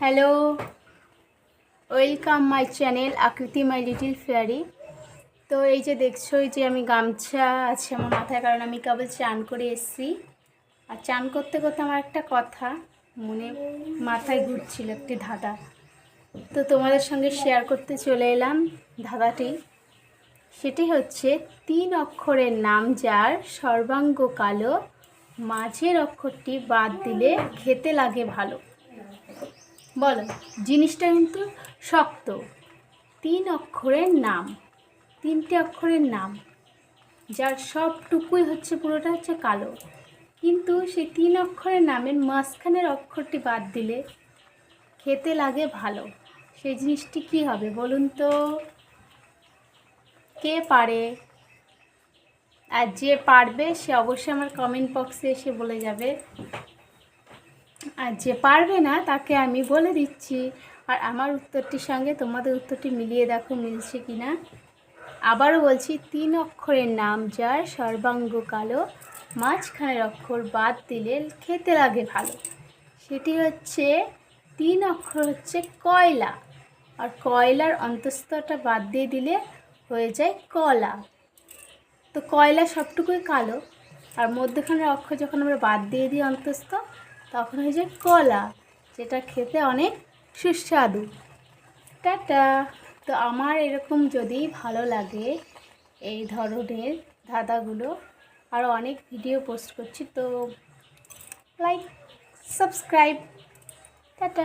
Hello welcome my channel আকৃতি my little fairy তো এই যে দেখছ, এই যে আমি গামছা আছে আমার মাথায়, কারণ আমি কেবল চান করে এসেছি। আর চান করতে করতে আমার একটা কথা মনে মাথায় ঘুরছিল, একটি ধাঁধা। তো তোমাদের সঙ্গে শেয়ার করতে চলে এলাম ধাঁধাটি। সেটি হচ্ছে তিন অক্ষরের নাম যার সর্বাঙ্গ কালো, মাঝের অক্ষরটি বাদ দিলে খেতে লাগে ভালো। বলো, জিনিসটা কিন্তু শক্ত। তিন অক্ষরের নাম, তিনটে অক্ষরের নাম, যার সবটুকুই হচ্ছে পুরোটা হচ্ছে কালো। কিন্তু সেই তিন অক্ষরের নামের মাঝখানের অক্ষরটি বাদ দিলে খেতে লাগে ভালো। সেই জিনিসটি কী হবে বলুন তো? কে পারে? আর যে পারবে সে অবশ্যই আমার কমেন্ট বক্সে এসে বলে যাবে। আর যে পারবে না, তাকে আমি বলে দিচ্ছি। আর আমার উত্তরটির সঙ্গে তোমাদের উত্তরটি মিলিয়ে দেখো, মিলছে কি না? আবারও বলছি, তিন অক্ষরের নাম যার, সর্বাঙ্গ কালো। মাঝখানের অক্ষর বাদ দিলে খেতে লাগে ভালো। সেটি হচ্ছে, তিন অক্ষর হচ্ছে কয়লা। আর কয়লার অন্তঃস্তরটা বাদ দিয়ে দিলে হয়ে যায় কলা। তো কয়লা সবটুকুই কালো। আর মধ্যখানের অক্ষর যখন আমরা বাদ দিয়ে দিই অন্তস্থ তখন হয়েছে কলা, যেটা খেতে অনেক সুস্বাদু। টাটা। তো আমার এরকম যদি ভালো লাগে এই ধরনের ধাঁধাগুলো আরও অনেক ভিডিও পোস্ট করছি, তো লাইক, সাবস্ক্রাইব। টাটা।